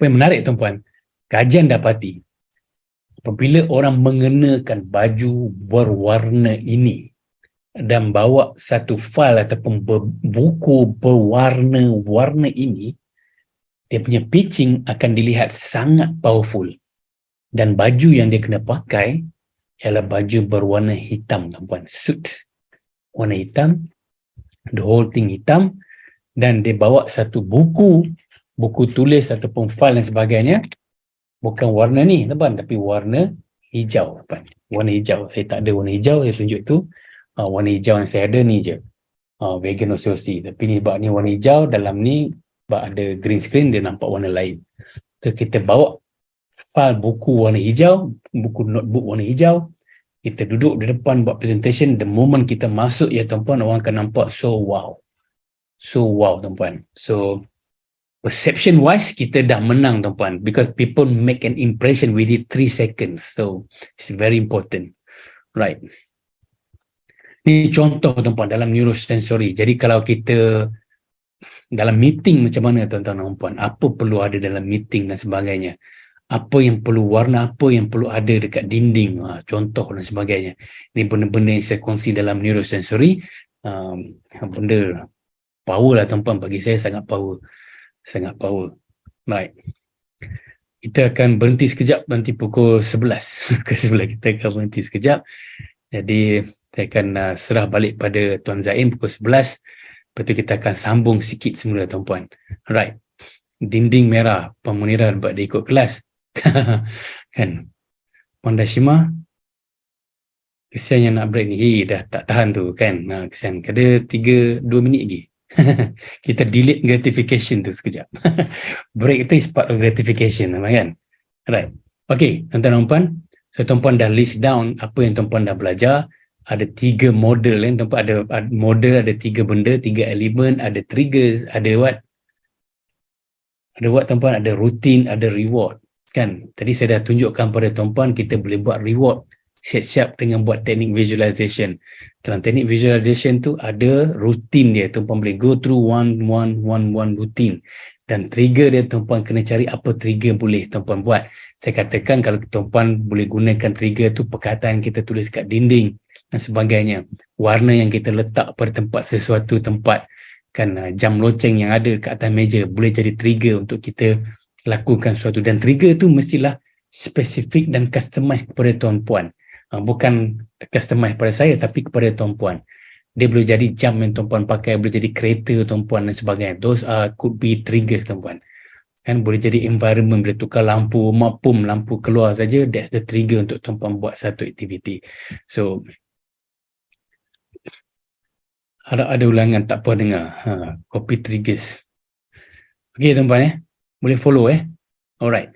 Apa yang menarik tuan-puan, kajian dapati apabila orang mengenakan baju berwarna ini dan bawa satu file ataupun buku berwarna-warna ini, dia punya pitching akan dilihat sangat powerful. Dan baju yang dia kena pakai ialah baju berwarna hitam, tuan-puan. Suit. Warna hitam. The whole thing hitam. Dan dia bawa satu buku, buku tulis ataupun file dan sebagainya. Bukan warna ni, tuan-puan. Tapi warna hijau, tuan-puan. Warna hijau. Saya tak ada warna hijau, saya tunjuk tu. Uh, warna hijau yang saya ada ni je. Uh, vegan OCOC. Tapi ni sebab ni warna hijau, dalam ni sebab ada green screen, dia nampak warna lain. So, kita bawa file buku warna hijau, buku notebook warna hijau, kita duduk di depan buat presentation, the moment kita masuk ya tuan-puan, orang akan nampak so wow. So wow tuan-puan. So perception wise kita dah menang tuan-puan because people make an impression within 3 seconds. So it's very important. Right. Ni contoh tuan-puan dalam neurosensory. Jadi kalau kita dalam meeting macam mana tuan-tuan dan puan, apa perlu ada dalam meeting dan sebagainya apa yang perlu warna apa yang perlu ada dekat dinding ha, contoh dan sebagainya ini benda-benda yang saya kongsi dalam neurosensory um, benda power lah tuan-puan bagi saya sangat power sangat power. Right kita akan berhenti sekejap nanti pukul 11 ke sebelah kita akan berhenti sekejap. Jadi saya akan uh, serah balik pada Tuan Zaim pukul 11 lepas tu kita akan sambung sikit semula tuan-puan. Right dinding merah. Pemuniran buat dia ikut kelas. Kan? Honda Shima kesian yang nak break ni. Hey, dah tak tahan tu kan? Nah, kesian. Ada 3 2 minit lagi kita delete gratification tu sekejap. Break tu is part of gratification kan? Right okay tuan-tuan dan puan. So tuan-puan dah list down apa yang tuan-puan dah belajar. Ada tiga model kan? Tuan-puan ada, ada model ada tiga benda tiga elemen ada triggers ada what? Ada what tuan-puan? Ada routine ada reward kan? Tadi saya dah tunjukkan pada tuan-puan kita boleh buat reward siap-siap dengan buat teknik visualization. Dalam teknik visualization tu ada rutin dia tuan-puan boleh go through one one one one routine. Dan trigger dia tuan-puan kena cari apa trigger boleh tuan-puan buat. Saya katakan kalau tuan-puan boleh gunakan trigger tu perkataan kita tulis kat dinding dan sebagainya. Warna yang kita letak pada tempat sesuatu tempat. Kan jam loceng yang ada kat atas meja boleh jadi trigger untuk kita lakukan sesuatu. Dan trigger tu mestilah spesifik dan customize kepada tuan-puan bukan customize kepada saya tapi kepada tuan-puan. Dia boleh jadi jam yang tuan-puan pakai boleh jadi kereta tuan-puan dan sebagainya. Those are could be triggers tuan-puan. Kan boleh jadi environment boleh tukar lampu mapum lampu keluar saja that's the trigger untuk tuan-puan buat satu aktiviti. So ada ada ulangan tak apa dengar. Ha, copy triggers. Okay tuan-tuan eh? Boleh follow eh? Alright